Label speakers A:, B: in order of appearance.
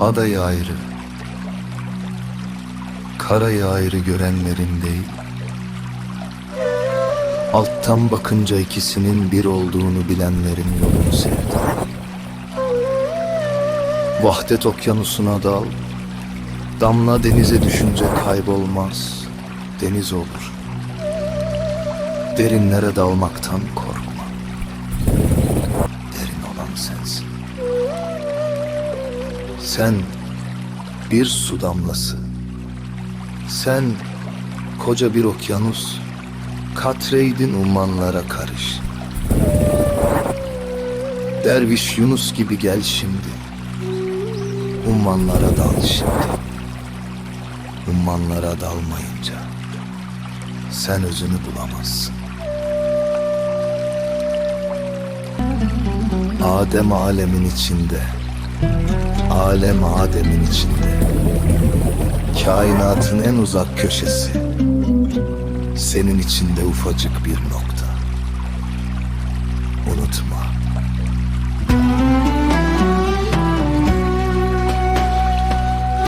A: Adayı ayrı, karayı ayrı görenlerin değil, alttan bakınca ikisinin bir olduğunu bilenlerin yolunu sevdim. Vahdet okyanusuna dal, damla denize düşünce kaybolmaz, deniz olur. Derinlere dalmaktan korkma. Derin olan sensin. Sen bir su damlası. Sen koca bir okyanus. Katreydin ummanlara karış. Derviş Yunus gibi gel şimdi. Ummanlara dal şimdi. Ummanlara dalmayınca sen özünü bulamazsın. Adem alemin içinde, alem Adem'in içinde. Kainatın en uzak köşesi, senin içinde ufacık bir nokta. Unutma,